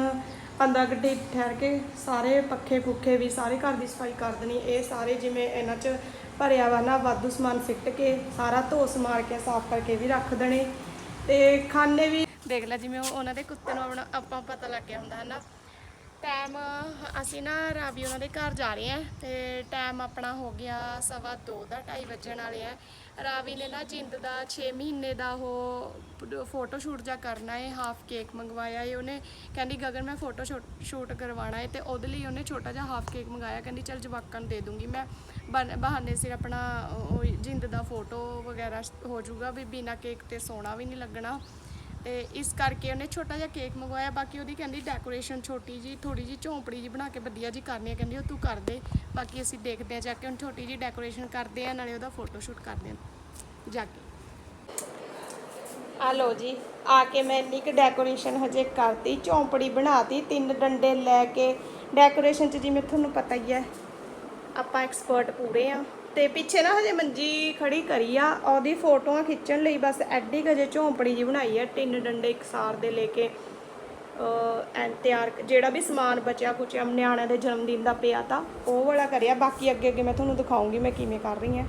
15 ਘੰਟੇ ਠਹਿਰ ਕੇ ਸਾਰੇ ਪੱਖੇ ਪੁੱਖੇ ਵੀ ਸਾਰੇ ਘਰ ਦੀ ਸਫ਼ਾਈ ਕਰ ਦੇਣੀ। ਇਹ ਸਾਰੇ ਜਿਵੇਂ ਇਹਨਾਂ 'ਚ ਭਰਿਆ ਵਾ ਨਾ, ਵਾਧੂ ਸਮਾਨ ਸਿੱਟ ਕੇ, ਸਾਰਾ ਧੋਸ ਮਾਰ ਕੇ, ਸਾਫ਼ ਕਰਕੇ ਵੀ ਰੱਖ ਦੇਣੇ। ਤੇ ਖਾਣੇ ਵੀ ਦੇਖ ਲੈ ਜਿਵੇਂ ਉਹ- ਉਹਨਾਂ ਦੇ ਕੁੱਤੇ ਨੂੰ ਆਪਣਾ ਆਪਾਂ ਪਤਾ ਲੱਗ ਗਿਆ ਹੁੰਦਾ ਹੈ ਨਾ ਟਾਈਮ ਅਸੀਂ ਨਾ ਰਾਵੀ ਉਹਨਾਂ ਦੇ ਘਰ ਜਾ ਰਹੇ ਹਾਂ ਤੇ ਟਾਈਮ ਆਪਣਾ ਹੋ ਗਿਆ ਸਵਾ ਦੋ ਦਾ 2:30 ਵੱਜਣ ਵਾਲੇ ਆ। ਰਾਵੀ ਨੇ ਨਾ ਜਿੰਦ ਦਾ 6 ਮਹੀਨੇ ਦਾ ਉਹ ਫੋਟੋ ਸ਼ੂਟ ਜਾ ਕਰਨਾ ਹੈ ਹਾਫ ਕੇਕ ਮੰਗਵਾਇਆ ਏ ਉਹਨੇ। ਕਹਿੰਦੀ, ਗਗਨ, ਮੈਂ ਫੋਟੋ ਸ਼ੂਟ ਕਰਵਾਉਣਾ ਹੈ ਤੇ ਉਹਦੇ ਲਈ ਉਹਨੇ ਛੋਟਾ ਜਿਹਾ ਹਾਫ ਕੇਕ ਮੰਗਾਇਆ। ਕਹਿੰਦੀ, ਚਲ ਜਵਾਕਾਂ ਨੂੰ ਦੇ ਦੂੰਗੀ ਮੈਂ। ਬਹਾਨੇ ਸਿਰ ਆਪਣਾ ਉਹ ਜਿੰਦ ਦਾ ਫੋਟੋ ਵਗੈਰਾ ਹੋ ਜਾਊਗਾ ਵੀ ਬਿਨਾ ਕੇਕ ਤੇ ਸੋਨਾ ਵੀ ਨਹੀਂ ਲੱਗਣਾ। ਤੇ ਇਸ ਕਰਕੇ ਉਹਨੇ ਛੋਟਾ ਜਿਹਾ ਕੇਕ ਮੰਗਵਾਇਆ, ਬਾਕੀ ਉਹਦੀ ਕਹਿੰਦੀ ਡੈਕੋਰੇਸ਼ਨ ਛੋਟੀ ਜੀ ਥੋੜੀ ਜੀ ਝੌਂਪੜੀ ਜੀ ਬਣਾ ਕੇ ਵਧੀਆ ਜੀ ਕਰਨੀ ਹੈ ਕਹਿੰਦੀ ਉਹ ਤੂੰ ਕਰ ਦੇ। ਬਾਕੀ ਅਸੀਂ ਦੇਖਦੇ ਹਾਂ ਜਾ ਕੇ, ਹੁਣ ਛੋਟੀ ਜੀ ਡੈਕੋਰੇਸ਼ਨ ਕਰਦੇ ਆ, ਨਾਲੇ ਉਹਦਾ ਫੋਟੋ ਸ਼ੂਟ ਕਰਦੇ ਆ। ਜਾ ਕੇ। ਆ ਲੋ ਜੀ, ਆ ਕੇ ਮੈਂ ਇੰਨੀ ਕੁ ਡੈਕੋਰੇਸ਼ਨ ਹਜੇ ਕਰਤੀ, ਝੌਂਪੜੀ ਬਣਾਤੀ, ਤਿੰਨ ਡੰਡੇ ਲੈ ਕੇ। ਡੈਕੋਰੇਸ਼ਨ 'ਚ ਜਿਵੇਂ ਤੁਹਾਨੂੰ ਪਤਾ ਹੀ ਹੈ, ਆਪਾਂ ਐਕਸਪਰਟ ਪੂਰੇ ਆ। ਤੇ ਪਿੱਛੇ ਨਾ ਹਜੇ ਮੰਜੀ ਖੜੀ ਕਰੀ ਆ ਉਹਦੀ ਫੋਟੋਆਂ ਖਿੱਚਣ ਲਈ ਬਸ ਐਡੀ ਹਜੇ ਝੌਂਪੜੀ ਜੀ ਬਣਾਈ ਆ ਤਿੰਨ ਡੰਡੇ ਇਕਸਾਰ ਦੇ ਲੈ ਕੇ ਅਹ ਐਨ ਤਿਆਰ ਜਿਹੜਾ ਵੀ ਸਮਾਨ ਬਚਿਆ ਕੁਚਿਆ ਨਿਆਣਿਆਂ ਦੇ ਜਨਮ ਦਿਨ ਦਾ ਪਿਆ ਤਾਂ ਉਹ ਵਾਲਾ ਕਰਿਆ ਬਾਕੀ ਅੱਗੇ ਅੱਗੇ ਮੈਂ ਤੁਹਾਨੂੰ ਦਿਖਾਉਂਗੀ ਮੈਂ ਕਿਵੇਂ ਕਰ ਰਹੀ ਹਾਂ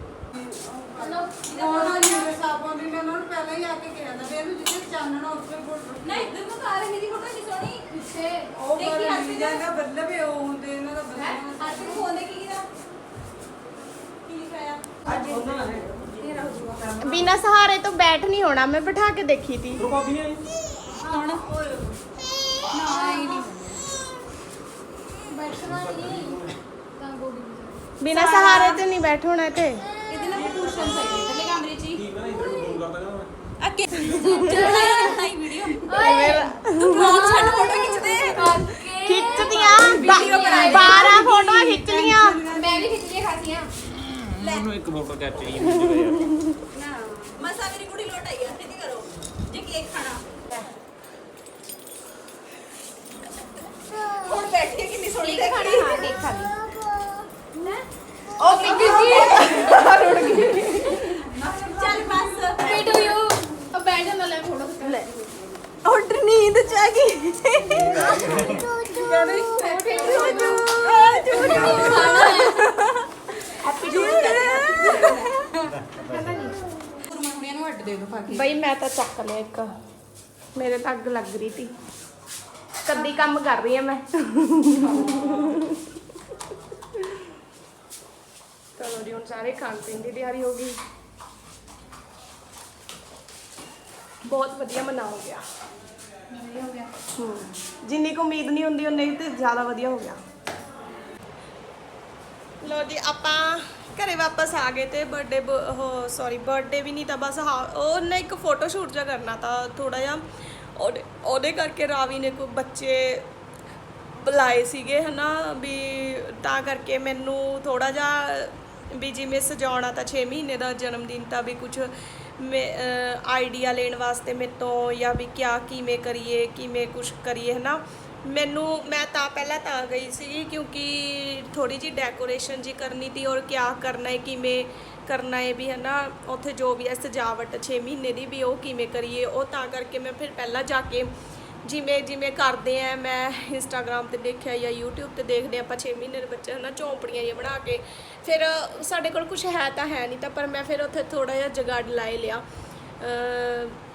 ਉਹਨਾਂ ਨੇ ਸਾਬੋਂ ਵੀ ਮੈਂ ਉਹਨਾਂ ਨੂੰ। ਪਹਿਲਾਂ ਹੀ ਆ ਕੇ ਕਿਹਾ ਨਾ। ਵੀ ਇਹਨੂੰ ਜਿੱਥੇ ਚਾਨਣਾ ਉੱਥੇ ਫੋਟੋ ਨਾ ਇੱਧਰ ਨੂੰ ਕਰ ਮੇਰੀ ਫੋਟੋ ਨਹੀਂ ਸੋਹਣੀ ਪਿੱਛੇ ਉਹ ਦੇਖੀ ਹੱਥ ਬੜਾ ਤੇ ਜਾਂਦਾ ਬੱਲਬ ਹੈ ਉਹ ਹੁੰਦੇ ਇਹਨਾਂ ਦਾ ਹੈ ਬੱਲਬ ਹੱਥ ਨੂੰ ਫੋਨ ਦੇ ਕੀ ਕੀਤਾ ਕੀ ਲਿਖਾਇਆ ਇਹ ਰਹੋ ਜੂਗਾ ਬਿਨਾ ਮੈਨੂੰ ਇੱਕ ਫੋਟੋ ਕੈਪਚਰ ਹੀ ਨਹੀਂ ਹੋਇਆ ਮਸਾ ਮੇਰੀ ਕੁੜੀ ਲੋਟ ਆਈ ਆ ਕਿਤੇ ਕਰੋ? ਜੇ ਕੇਕ ਖਾਣਾ? ਹੁਣ ਬੈਠੀ ਕਿੰਨੀ ਸੋਹਣੀ ਦੇਖ ਖਾਣਾ ਹਾਂ। ਕੇਕ ਖਾ ਲਈ। ਉਹ ਬੀਬੀ ਜੀ ਚੱਲ ਬਸ। Wait to you. Abandon the left photo. ਲੈ। ਹੁਣ ਨੀਂਦ ਚ ਆ ਗਈ। ਕੁੜੀਆਂ ਨੂੰ ਅੱਡ ਦੇ ਦੋ ਪਾ ਕੇ। ਬਈ ਮੈਂ ਤਾਂ ਚੱਕ ਲਿਆ ਇੱਕ। ਮੇਰੇ ਤਾਂ ਅੱਗ ਲੱਗ ਰਹੀ ਤੀ ਕੱਦੀ ਕੰਮ ਕਰ ਰਹੀ ਆ ਮੈਂ। ਚਲੋ ਜੀ ਹੁਣ ਸਾਰੇ ਖਾਣ ਪੀਣ ਦੀ ਤਿਆਰੀ ਹੋ ਗਈ। ਬਹੁਤ ਵਧੀਆ ਮਨਾ ਹੋ ਗਿਆ। ਹੂੰ। ਜਿੰਨੀ ਕੁ ਉਮੀਦ ਨਹੀਂ ਹੁੰਦੀ ਉਨੀ ਤੇ ਜ਼ਿਆਦਾ ਵਧੀਆ ਹੋ ਗਿਆ। ਲੋ ਜੀ, ਆਪਾਂ ਘਰੇ ਵਾਪਸ ਆ ਗਏ ਤੇ ਬਰਥਡੇ ਉਹ ਸੌਰੀ ਬਰਥਡੇ ਵੀ ਨਹੀਂ ਤਾਂ ਬਸ ਹਾਂ ਉਹ ਨਾ ਇੱਕ ਫੋਟੋ ਸ਼ੂਟ ਜਿਹਾ ਕਰਨਾ ਤਾਂ ਥੋੜਾ ਜਿਹਾ ਉਹਦੇ ਉਹਦੇ ਕਰਕੇ ਰਾਵੀ ਨੇ ਕੋਈ ਬੱਚੇ ਬੁਲਾਏ ਸੀਗੇ, ਹਨਾ, ਵੀ ਤਾਂ ਕਰਕੇ ਮੈਨੂੰ ਥੋੜਾ ਜਿਹਾ ਵੀ ਜਿਵੇਂ ਸਜਾਉਣਾ ਤਾਂ 6 ਮਹੀਨੇ ਦਾ ਜਨਮ ਦਿਨ ਤਾਂ ਵੀ ਕੁਝ ਆਈਡੀਆ ਲੈਣ ਵਾਸਤੇ ਮੇਰੇ ਤੋਂ ਜਾਂ ਵੀ ਕਿਆ ਕਿਵੇਂ ਕਰੀਏ, ਕਿਵੇਂ ਕੁਝ ਕਰੀਏ, ਹਨਾ। ਮੈਨੂੰ, ਮੈਂ ਤਾਂ ਪਹਿਲਾਂ ਤਾਂ ਗਈ ਸੀ ਕਿਉਂਕਿ ਥੋੜੀ ਜੀ ਡੈਕੋਰੇਸ਼ਨ ਜੀ ਕਰਨੀ ਤੀ ਔਰ ਕਿਆ ਕਰਨਾ ਹੈ, ਕਿਵੇਂ ਕਰਨਾ ਹੈ ਵੀ ਹਨਾ, ਉੱਥੇ ਜੋ ਵੀ ਹੈ, ਸਜਾਵਟ 6 ਮਹੀਨੇ ਦੀ ਵੀ ਉਹ ਕਿਵੇਂ ਕਰੀਏ, ਉਹ ਤਾਂ ਕਰਕੇ ਮੈਂ ਫਿਰ ਪਹਿਲਾਂ ਜਾ ਕੇ ਜਿਵੇਂ ਜਿਵੇਂ ਕਰਦੇ ਆ, ਮੈਂ ਇੰਸਟਾਗ੍ਰam ਤੇ ਦੇਖਿਆ ਜਾਂ YouTube ਤੇ ਦੇਖਦੇ ਆਪਾਂ 6 ਮਹੀਨੇ ਦੇ ਬੱਚੇ ਹਨਾ, ਝੌਂਪੜੀਆਂ ਜਿਹੀਆਂ ਬਣਾ ਕੇ, ਫਿਰ ਸਾਡੇ ਕੋਲ ਕੁਝ ਹੈ ਤਾਂ ਹੈ ਨਹੀਂ ਤਾਂ, ਪਰ ਮੈਂ ਫਿਰ ਉੱਥੇ ਥੋੜਾ ਜਿਹਾ ਜਗਾੜ ਲਾਏ ਲਿਆ।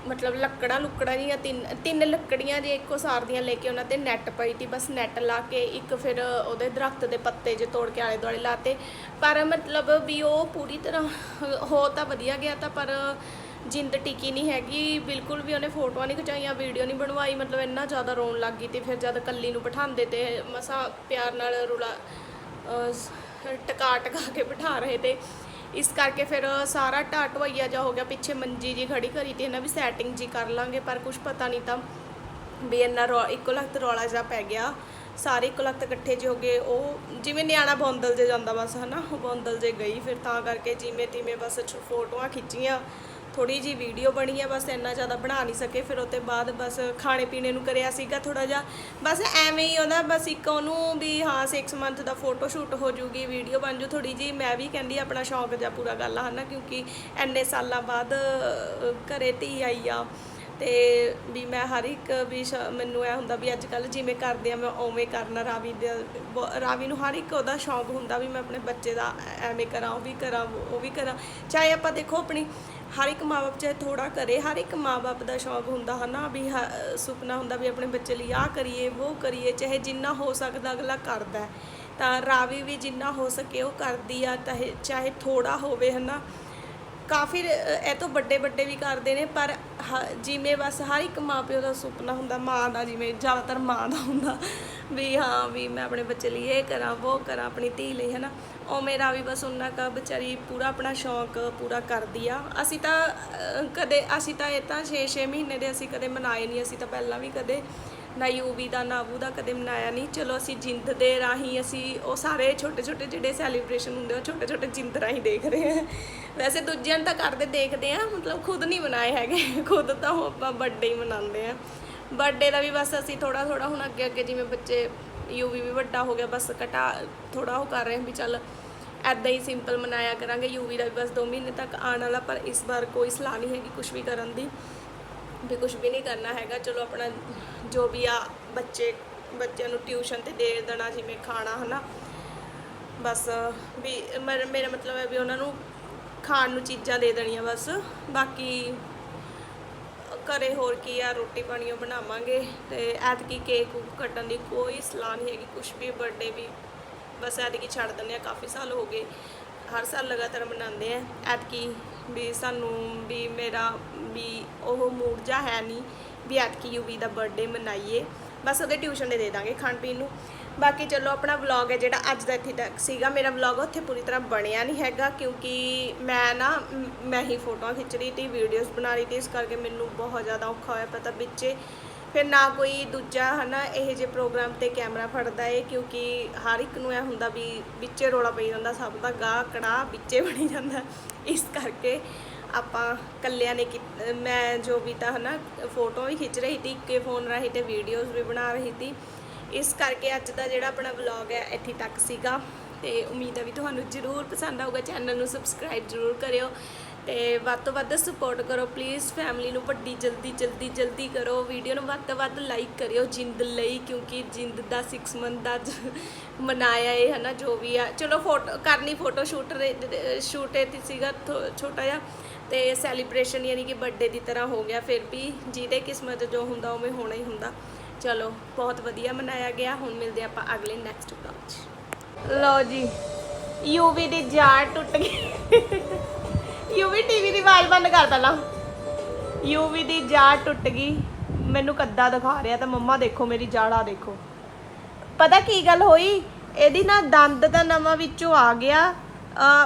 ਮਤਲਬ ਲੱਕੜਾਂ ਲੁੱਕੜਾਂ ਦੀਆਂ ਤਿੰਨ ਤਿੰਨ ਲੱਕੜੀਆਂ ਜੇ ਇੱਕੋ ਸਾਰ ਦੀਆਂ ਲੈ ਕੇ ਉਹਨਾਂ ਤੇ ਨੈਟ ਪਈ ਤੀ, ਬਸ ਨੈਟ ਲਾ ਕੇ ਇੱਕ ਫਿਰ ਉਹਦੇ ਦਰਖਤ ਦੇ ਪੱਤੇ ਜੇ ਤੋੜ ਕੇ ਆਲੇ ਦੁਆਲੇ ਲਾਤੇ। ਪਰ ਮਤਲਬ ਵੀ ਉਹ ਪੂਰੀ ਤਰ੍ਹਾਂ ਹੋ ਤਾਂ ਵਧੀਆ ਗਿਆ ਤਾਂ, ਪਰ ਜਿੰਦ ਟਿਕੀ ਨਹੀਂ ਹੈਗੀ। ਬਿਲਕੁਲ ਵੀ ਉਹਨੇ ਫੋਟੋਆਂ ਨਹੀਂ ਖਿਚਾਈਆਂ ਵੀਡੀਓ ਨਹੀਂ ਬਣਵਾਈ, ਮਤਲਬ ਇੰਨਾ ਜ਼ਿਆਦਾ ਰੋਣ ਲੱਗ ਗਈ ਤੇ। ਫਿਰ ਜਦ ਕੱਲੀ ਨੂੰ ਬਿਠਾਉਂਦੇ ਤੇ ਮਸਾ ਪਿਆਰ ਨਾਲ ਰੁਲਾ ਟਕਾ ਟਕਾ ਕੇ ਬਿਠਾ ਰਹੇ ਤੇ। ਇਸ ਕਰਕੇ ਫਿਰ ਸਾਰਾ ਢਾਹ ਢਾਟਵਈਆ ਜਾ ਹੋ ਗਿਆ, ਪਿੱਛੇ ਮੰਜੀ ਜੀ ਖੜੀ ਕਰੀ ਤੇ ਇਹਨਾਂ ਵੀ ਸੈਟਿੰਗ ਜੀ ਕਰ ਲਾਂਗੇ, ਪਰ ਕੁਝ ਪਤਾ ਨਹੀਂ ਤਾਂ ਵੀ ਇੰਨਾ ਰੌ, ਇੱਕੋ ਲਖਤ ਰੌਲਾ ਜਿਹਾ ਪੈ ਗਿਆ। ਸਾਰੇ ਇੱਕੋ ਲਖਤ ਇਕੱਠੇ ਜਿਹੇ ਹੋ ਗਏ, ਉਹ ਜਿਵੇਂ ਨਿਆਣਾ ਬੌਂਦਲ ਜੇ ਜਾਂਦਾ ਬਸ, ਹਨਾ, ਉਹ ਬੌਂਦਲ ਜੇ ਗਈ, ਫਿਰ ਤਾਂ ਕਰਕੇ ਜਿਵੇਂ ਤਿਵੇਂ ਬਸ ਫੋਟੋਆਂ ਖਿੱਚੀਆਂ। ਥੋੜੀ ਜੀ ਵੀਡੀਓ ਬਣੀ ਆ ਬਸ ਇੰਨਾ ਜ਼ਿਆਦਾ ਬਣਾ ਨਹੀਂ ਸਕੇ। ਫਿਰ ਉਹ ਤੋਂ ਬਾਅਦ ਬਸ ਖਾਣੇ ਪੀਣੇ ਨੂੰ ਕਰਿਆ ਸੀਗਾ ਥੋੜਾ ਜਿਹਾ। ਬਸ ਐਵੇਂ ਹੀ ਉਹਦਾ ਬਸ ਇੱਕ ਉਹਨੂੰ ਵੀ ਹਾਂ 6 ਮੰਥ ਦਾ ਫੋਟੋ ਸ਼ੂਟ ਹੋ ਜੂਗੀ ਵੀਡੀਓ ਬਣ ਜੂ ਥੋੜੀ ਜੀ ਮੈਂ ਵੀ ਕਹਿੰਦੀ ਆਪਣਾ ਸ਼ੌਂਕ ਜਾਂ ਪੂਰਾ ਕਰ ਲਾ ਹਨਾ ਕਿਉਂਕਿ ਐਨੇ ਸਾਲਾਂ ਬਾਅਦ ਅਹ, ਘਰੇ ਧੀ ਆਈ ਆ। ਤੇ ਵੀ ਮੈਂ ਹਰ ਇੱਕ ਵੀ ਸ਼- ਮੈਨੂੰ ਇਹ ਹੁੰਦਾ ਵੀ ਅੱਜ ਕੱਲ ਜਿਵੇਂ ਕਰਦੇ ਆ, ਮੈਂ ਉਵੇਂ ਕਰਨਾ, ਰਾਵੀ ਦੇ ਬ- ਰਾਵੀ ਨੂੰ ਹਰ ਇੱਕ ਉਹਦਾ ਸ਼ੌਂਕ ਹੁੰਦਾ ਵੀ ਮੈਂ ਆਪਣੇ ਬੱਚੇ ਦਾ ਐ- ਐਵੇਂ ਕਰਾਂ, ਉਹ ਵੀ ਕਰਾਂ, ਉਹ ਵੀ ਕਰਾਂ ਚਾਹੇ ਆਪਾਂ ਦੇਖੋ ਆਪਣੀ ਹਰ ਇੱਕ ਮਾਪੇ ਚਾਹੇ ਥੋੜਾ ਕਰੇ, ਹਰ ਇੱਕ ਮਾਪੇ ਦਾ ਸ਼ੌਂਕ ਹੁੰਦਾ ਹਨਾ ਵੀ ਹ- ਸੁਪਨਾ ਹੁੰਦਾ ਵੀ ਆਪਣੇ ਬੱਚੇ ਲਈ ਆਹ ਕਰੀਏ ਉਹ ਕਰੀਏ, ਚਾਹੇ ਜਿੰਨਾ ਹੋ ਸਕਦਾ ਅਗਲਾ ਕਰਦਾ ਹੈ। ਤਾਂ ਰਾਵੀ ਵੀ ਜਿੰਨਾ ਹੋ ਸਕੇ ਉਹ ਕਰਦੀ ਆ, ਚਾਹੇ ਚਾਹੇ ਥੋੜਾ ਹੋਵੇ ਹਨਾ ਕਾਫੀ ਇਹ ਤੋਂ ਵੱਡੇ ਵੱਡੇ ਵੀ ਕਰਦੇ ਨੇ, ਪਰ ਹ- ਜਿਵੇਂ ਬਸ ਹਰ ਇੱਕ ਮਾਪਿਓ ਦਾ ਸੁਪਨਾ ਹੁੰਦਾ, ਮਾਂ ਦਾ ਜਿਵੇਂ ਜ਼ਿਆਦਾਤਰ ਮਾਂ ਦਾ ਹੁੰਦਾ, ਵੀ ਹਾਂ, ਵੀ ਮੈਂ ਆਪਣੇ ਬੱਚੇ ਲਈ ਇਹ ਕਰਾਂ, ਉਹ ਕਰਾਂ, ਆਪਣੀ ਧੀ ਲਈ ਹੈ ਨਾ ਉਹ ਮੇਰਾ ਵੀ ਬਸ ਉਹਨਾਂ ਕਾ ਵਿਚਾਰੀ ਪੂਰਾ ਆਪਣਾ ਸ਼ੌਂਕ ਪੂਰਾ ਕਰਦੀ ਆ। ਅਸੀਂ ਤਾਂ ਕਦੇ, ਅਸੀਂ ਤਾਂ ਇਹ ਤਾਂ 6-6 ਮਹੀਨੇ ਦੇ ਅਸੀਂ ਕਦੇ ਮਨਾਏ ਨਹੀਂ ਅਸੀਂ ਤਾਂ ਪਹਿਲਾਂ ਵੀ ਕਦੇ ਨਾ ਯੂਵੀ ਦਾ, ਨਾ ਅਬੂ ਦਾ ਕਦੇ ਮਨਾਇਆ ਨਹੀਂ। ਚਲੋ ਅਸੀਂ ਜਿੰਦ ਦੇ ਰਾਹੀਂ ਅਸੀਂ ਉਹ ਸਾਰੇ ਛੋਟੇ ਛੋਟੇ ਜਿਹੜੇ ਸੈਲੀਬ੍ਰੇਸ਼ਨ ਹੁੰਦੇ ਉਹ ਛੋਟੇ ਛੋਟੇ ਜਿੰਦ ਰਾਹੀਂ ਦੇਖ ਰਹੇ ਹਾਂ ਵੈਸੇ ਦੂਜਿਆਂ ਨੂੰ ਤਾਂ ਕਰਦੇ ਦੇਖਦੇ ਆ, ਮਤਲਬ ਖੁਦ ਨਹੀਂ ਮਨਾਏ ਹੈਗੇ। ਖੁਦ ਤਾਂ ਉਹ ਆਪਾਂ ਬਰਥਡੇ ਹੀ ਮਨਾਉਂਦੇ ਆ। ਬਰਥਡੇ ਦਾ ਵੀ ਬਸ ਅਸੀਂ ਥੋੜਾ ਥੋੜਾ ਹੁਣ ਅੱਗੇ ਅੱਗੇ ਜਿਵੇਂ ਬੱਚੇ ਯੂਵੀ ਵੀ ਵੱਡਾ ਹੋ ਗਿਆ, ਬਸ ਘਟਾ ਥੋੜਾ ਉਹ ਕਰ ਰਹੇ ਹਾਂ ਵੀ ਚੱਲ ਐਦਾਂ ਹੀ ਸਿੰਪਲ ਮਨਾਇਆ ਕਰਾਂਗੇ। ਯੂਵੀ ਦਾ ਵੀ ਬਸ 2 ਮਹੀਨੇ ਤੱਕ ਆਉਣ ਵਾਲਾ, ਪਰ ਇਸ ਵਾਰ ਕੋਈ ਸਲਾਹ ਨਹੀਂ ਹੈਗੀ ਕੁਝ ਵੀ ਕਰਨ ਦੀ। ਵੀ ਕੁਝ ਵੀ ਨਹੀਂ ਕਰਨਾ ਹੈਗਾ। ਚਲੋ ਆਪਣਾ ਜੋ ਵੀ ਆ, ਬੱਚੇ, ਬੱਚਿਆਂ ਨੂੰ ਟਿਊਸ਼ਨ ਤੇ ਦੇ ਦੇਣਾ, ਜਿਵੇਂ ਖਾਣਾ, ਹਨਾ। ਬਸ ਵੀ ਮੇਰਾ ਮੇਰਾ ਮਤਲਬ ਹੈ ਵੀ ਉਹਨਾਂ ਨੂੰ ਖਾਣ ਨੂੰ ਚੀਜ਼ਾਂ ਦੇ ਦੇਣੀਆਂ ਬਸ। ਬਾਕੀ ਘਰੇ ਹੋਰ ਕੀ ਆ, ਰੋਟੀ ਪਾਣੀ ਉਹ ਬਣਾਵਾਂਗੇ ਤੇ ਐਤਕੀ ਕੇਕ ਕੂਕ ਕੱਟਣ ਦੀ ਕੋਈ ਸਲਾਹ ਨਹੀਂ ਹੈਗੀ ਕੁਝ ਵੀ ਬਰਥਡੇ ਵੀ ਬਸ ਐਤਕੀ ਛੱਡ ਦਿੰਦੇ ਆ, ਕਾਫੀ ਸਾਲ ਹੋ ਗਏ। ਹਰ ਸਾਲ ਲਗਾਤਾਰ ਮਨਾਉਂਦੇ ਆ, ਐਤਕੀ ਵੀ ਸਾਨੂੰ ਵੀ ਮੇਰਾ ਵੀ ਉਹ ਮੂਡ ਜਾ ਹੈ ਨਹੀਂ ਵੀ ਐਤਕੀ ਯੂਵੀ ਦਾ ਬਰਥਡੇ ਮਨਾਈਏ। ਬਸ ਉਹਦੇ ਟਿਊਸ਼ਨ ਦੇ ਦੇ ਦਾਂਗੇ ਖਾਣ ਪੀਣ ਨੂੰ। ਬਾਕੀ ਚਲੋ ਆਪਣਾ ਵਲੌਗ ਹੈ ਜਿਹੜਾ ਅੱਜ ਦਾ ਇੱਥੇ ਤੱਕ ਸੀਗਾ। ਮੇਰਾ ਵਲੌਗ ਉੱਥੇ ਪੂਰੀ ਤਰ੍ਹਾਂ ਬਣਿਆ ਨਹੀਂ ਹੈਗਾ ਕਿਉਂਕਿ ਮੈਂ ਨਾ ਮੈਂ ਹੀ ਫੋਟੋਆਂ ਖਿੱਚ ਰਹੀ ਤੀ ਵੀਡੀਓਜ਼ ਬਣਾ ਰਹੀ ਤੀ। ਇਸ ਕਰਕੇ ਮੈਨੂੰ ਬਹੁਤ ਜ਼ਿਆਦਾ ਔਖਾ ਹੋਇਆ ਪਤਾ ਵਿੱਚੇ ਫਿਰ ਨਾ ਕੋਈ ਦੂਜਾ ਹਨਾ ਇਹ ਜੇ ਪ੍ਰੋਗਰਾਮ ਤੇ ਕੈਮਰਾ ਫੜਦਾ ਏ, ਕਿਉਂਕਿ ਹਰ ਇੱਕ ਨੂੰ ਇਹ ਹੁੰਦਾ ਵੀ ਵਿੱਚੇ ਰੋਲਾ ਪਈ ਜਾਂਦਾ, ਸਭ ਦਾ ਗਾਹ ਕੜਾ ਵਿੱਚੇ ਬਣੀ ਜਾਂਦਾ। ਇਸ ਕਰਕੇ ਆਪਾਂ ਕੱਲਿਆਂ ਨੇ ਮੈਂ ਜੋ ਵੀ ਤਾਂ ਹਨਾ ਫੋਟੋ ਵੀ ਖਿੱਚ ਰਹੀ ਤੀ, ਇੱਕੇ ਫੋਨ ਰਾਹੀਂ ਤੇ ਵੀਡੀਓਜ਼ ਵੀ ਬਣਾ ਰਹੀ ਸੀ ਇਸ ਕਰਕੇ ਅੱਜ ਦਾ ਜਿਹੜਾ ਆਪਣਾ ਵਲੌਗ ਹੈ, ਇੱਥੇ ਤੱਕ ਸੀਗਾ। ਤੇ ਉਮੀਦ ਹੈ ਵੀ ਤੁਹਾਨੂੰ ਜ਼ਰੂਰ ਪਸੰਦ ਆਊਗਾ, ਚੈਨਲ ਨੂੰ ਸਬਸਕ੍ਰਾਈਬ ਜ਼ਰੂਰ ਕਰਿਓ। ਤੇ ਵੱਧ ਤੋਂ ਵੱਧ ਸਪੋਰਟ ਕਰੋ ਪਲੀਜ਼ ਫੈਮਿਲੀ ਨੂੰ ਵੱਡੀ, ਜਲਦੀ ਜਲਦੀ ਜਲਦੀ ਕਰੋ। ਵੀਡੀਓ ਨੂੰ ਵੱਧ ਤੋਂ ਵੱਧ ਲਾਈਕ ਕਰਿਓ ਜਿੰਦ ਲਈ, ਕਿਉਂਕਿ ਜਿੰਦ ਦਾ 6 ਮੰਥ ਦਾ ਮਨਾਇਆ ਇਹ ਹਨਾ, ਜੋ ਵੀ ਆ। ਚਲੋ, ਫੋਟੋ, ਕਰਨੀ ਫੋਟੋ ਸ਼ੂਟ ਸ਼ੂਟ ਇਹ ਸੀਗਾ ਥੋ- ਛੋਟਾ ਜਿਹਾ। ਤੇ ਸੈਲੀਬ੍ਰੇਸ਼ਨ ਯਾਨੀ ਕਿ ਬਰਥਡੇ ਦੀ ਤਰ੍ਹਾਂ ਹੋ ਗਿਆ, ਫਿਰ ਵੀ ਜਿਹਦੇ ਕਿਸਮਤ ਜੋ ਹੁੰਦਾ ਉਵੇਂ ਹੋਣਾ ਹੀ ਹੁੰਦਾ। ਚਲੋ, ਬਹੁਤ ਵਧੀਆ ਮਨਾਇਆ ਗਿਆ। ਹੁਣ ਮਿਲਦੇ ਆਪਾਂ ਅਗਲੇ ਨੈਕਸਟ ਵਲੌਗ 'ਚ। ਲਓ ਜੀ ਯੂਵੀ ਦੀ ਜਾੜ ਟੁੱਟ ਗਈ। ਯੂਵੀ ਟੀਵੀ ਦੀ ਆਵਾਜ਼ ਬੰਦ ਕਰ ਪਹਿਲਾਂ। ਯੂਵੀ ਦੀ ਜਾੜ ਟੁੱਟ ਗਈ। ਮੈਨੂੰ ਕੱਦਾ ਦਿਖਾ ਰਿਹਾ ਤਾਂ ਮੰਮਾ ਦੇਖੋ, ਮੇਰੀ ਜਾੜਾ ਦੇਖੋ। ਪਤਾ ਕੀ ਗੱਲ ਹੋਈ? ਇਹਦੀ ਨਾ ਦੰਦ ਤਾਂ ਨਵਾਂ ਵਿੱਚੋਂ ਆ ਗਿਆ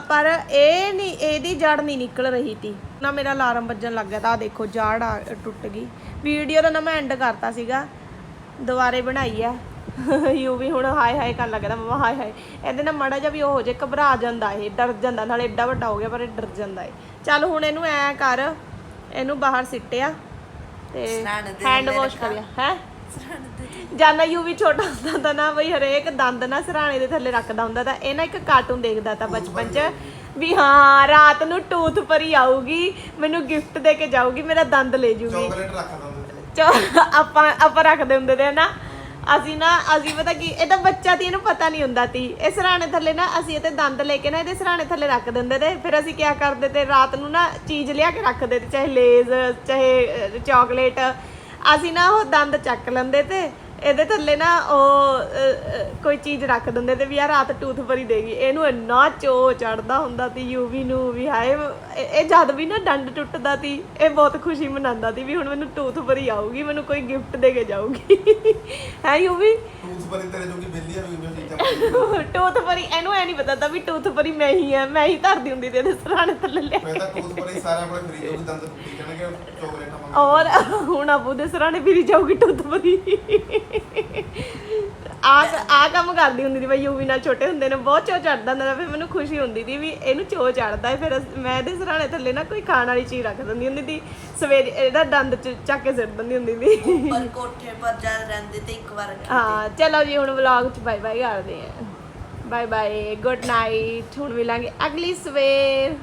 ਪਰ ਇਹ ਨਹੀਂ, ਇਹਦੀ ਜੜ ਨਹੀਂ ਨਿਕਲ ਰਹੀ ਤੀ। ਨਾ ਮੇਰਾ ਅਲਾਰਮ ਵੱਜਣ ਲੱਗ ਗਿਆ ਤਾਂ ਆ ਦੇਖੋ, ਜੜ ਆ, ਟੁੱਟ ਗਈ। ਵੀਡੀਓ ਦਾ ਨਾ ਮੈਂ ਐਂਡ ਕਰਤਾ ਸੀਗਾ। ਦੁਬਾਰੇ ਬਣਾਈ ਆ। [laughs] ਯੂ ਵੀ ਹੁਣ ਹਾਏ ਹਾਏ ਕਰਨ ਲੱਗਦਾ ਮਮਾ ਹਾਏ ਹਾਏ। ਇਹਦੇ ਨਾਲ ਮਾੜਾ ਜਿਹਾ ਵੀ ਉਹ ਹੋ ਜੇ ਘਬਰਾ ਜਾਂਦਾ ਇਹ ਡਰ ਜਾਂਦਾ ਨਾਲੇ ਏਡਾ ਵੱਡਾ ਹੋ ਗਿਆ ਪਰ ਇਹ ਡਰ ਜਾਂਦਾ ਏ ਚੱਲ ਹੁਣ ਇਹਨੂੰ ਐ ਕਰ ਇਹਨੂੰ ਬਾਹਰ ਸਿੱਟਿਆ ਤੇ ਹੈਂਡ ਵਾਸ਼। ਕਰਿਆ ਹੈ? ਜਾਨਾ ਯੂ ਵੀ ਛੋਟਾ ਹੁੰਦਾ ਤਾਂ ਨਾ ਬਈ ਹਰੇਕ ਦੰਦ ਨਾ ਸਰਾਣੇ ਦੇ ਥੱਲੇ ਰੱਖਦਾ ਹੁੰਦਾ ਤਾਂ ਇਹ ਨਾ ਇੱਕ ਕਾਰਟੂਨ ਦੇਖਦਾ ਤਾਂ ਬਚਪਨ 'ਚ ਵੀ ਹਾਂ ਰਾਤ ਨੂੰ ਟੂਥ ਪਰੀ ਆਊਗੀ ਮੈਨੂੰ ਗਿਫਟ ਦੇ ਕੇ ਜਾਊਗੀ ਮੇਰਾ ਦੰਦ ਲੈ ਜੂਗੀ। ਚਾਕਲੇਟ ਰੱਖਦਾ ਹੁੰਦਾ ਚੋ ਆਪਾਂ ਆਪਾਂ ਰੱਖਦੇ ਹੁੰਦੇ ਤੇ ਨਾ ਅਸੀਂ ਨਾ, ਅਸੀਂ ਪਤਾ ਕੀ, ਇਹ ਤਾਂ ਬੱਚਾ ਤੀ, ਇਹਨੂੰ ਪਤਾ ਨਹੀਂ ਹੁੰਦਾ ਤੀ। ਇਹ ਸਰਾਣੇ ਥੱਲੇ ਨਾ, ਅਸੀਂ ਇਹਦੇ ਦੰਦ ਲੈ ਕੇ ਨਾ ਇਹਦੇ ਸਰਾਣੇ ਥੱਲੇ ਰੱਖ ਦਿੰਦੇ ਤੇ ਫਿਰ ਅਸੀਂ ਕੀ ਕਰਦੇ ਤੇ ਰਾਤ ਨੂੰ ਨਾ ਚੀਜ਼ ਲਿਆ ਕੇ ਰੱਖਦੇ ਤੇ ਚਾਹੇ ਲੇਜ਼, ਚਾਹੇ ਚਾਕਲੇਟ ਅਸੀਂ ਨਾ ਉਹ ਦੰਦ ਚੱਕ ਲੈਂਦੇ ਤੇ ਇਹਦੇ ਥੱਲੇ ਨਾ ਉਹ ਕੋਈ ਚੀਜ਼ ਰੱਖ ਦਿੰਦੇ ਤੇ ਵੀ ਆ ਰਾਤ ਟੂਥ ਭਰੀ ਦੇਗੀ। ਇਹਨੂੰ ਇੰਨਾ ਚੋ ਚੜਦਾ ਹੁੰਦਾ ਤੀ ਯੂਵੀ ਨੂੰ ਵੀ ਹਾਏ, ਇਹ ਜਦ ਵੀ ਨਾ ਡੰਡ ਟੁੱਟਦਾ ਤੀ ਇਹ ਬਹੁਤ ਖੁਸ਼ੀ ਮਨਾਉਂਦਾ ਤੀ ਵੀ ਹੁਣ ਮੈਨੂੰ ਟੂਥ ਭਰੀ ਆਊਗੀ, ਮੈਨੂੰ ਕੋਈ ਗਿਫਟ ਦੇ ਕੇ ਜਾਊਗੀ। [laughs] ਹੈ ਯੂਵੀ? ਟੂਥ ਬਰੀ ਤੇਰੇ ਜੋ ਕਿ ਬਿੱਲੀਆਂ ਵੀ ਉਹ ਚੀਜ਼ਾਂ [laughs] ਟੂਥ ਪਰੀ ਇਹਨੂੰ ਐ ਨਹੀਂ ਪਤਾ ਤਾ ਵੀ ਟੂਥ ਪਰੀ ਮੈਂ ਹੀ ਆ ਮੈਂ ਹੀ ਧਰਦੀ ਹੁੰਦੀ ਤੇ ਇਹਦੇ ਸਰਾਣੇ ਥੱਲੇ ਲਿਆ ਮੈਂ ਤਾਂ ਟੂਥ ਬਰੀ ਸਾਰਿਆਂ ਕੋਲੇ ਫਰੀ ਜਾਊਗੀ ਦੰਦ ਟੁੱਟੀ ਜਾਣਗੇ ਚਾਕਲੇਟਾਂ ਮੰਗ ਔਰ ਹੁਣ ਅਬੂ ਦੇ ਸਰਾਣੇ ਫਿਰੀ ਜਾਊਗੀ ਟੁੱਟ ਪਰੀ ਆ ਆ ਕੰਮ ਕਰਦੀ ਹੁੰਦੀ ਸੀ ਬਈ ਯੂਵੀ ਨਾਲ ਛੋਟੇ ਹੁੰਦੇ ਨੇ ਬਹੁਤ ਚੋ ਚੜਦਾ ਹੁੰਦਾ ਸੀ, ਫਿਰ ਮੈਨੂੰ ਖੁਸ਼ੀ ਹੁੰਦੀ ਸੀ ਵੀ ਇਹਨੂੰ ਚੋ ਚੜਦਾ ਹੈ ਫਿਰ ਅਸ- ਮੈਂ ਇਹਦੇ ਸਰਾਣੇ ਥੱਲੇ ਨਾ ਕੋਈ ਖਾਣ ਵਾਲੀ ਚੀਜ਼ ਰੱਖ ਦਿੰਦੀ ਹੁੰਦੀ ਸੀ ਸਵੇਰੇ ਇਹਦਾ ਦੰਦ ਚ ਚੱਕ ਕੇ ਸਿੱਟ ਦਿੰਦੀ ਹੁੰਦੀ ਸੀ। ਪਰ ਕੋਠੇ ਪਰ ਜਦ ਰਹਿੰਦੇ ਤੇ ਇੱਕ ਵਾਰ ਹਾਂ ਚਲੋ ਜੀ ਹੁਣ ਵਲੌਗ ਚ ਬਾਏ ਬਾਏ ਕਰਦੇ ਆਂ ਬਾਏ ਬਾਏ ਗੁੱਡ ਨਾਈਟ ਹੁਣ ਮਿਲਾਂਗੇ ਅਗਲੀ ਸਵੇਰ।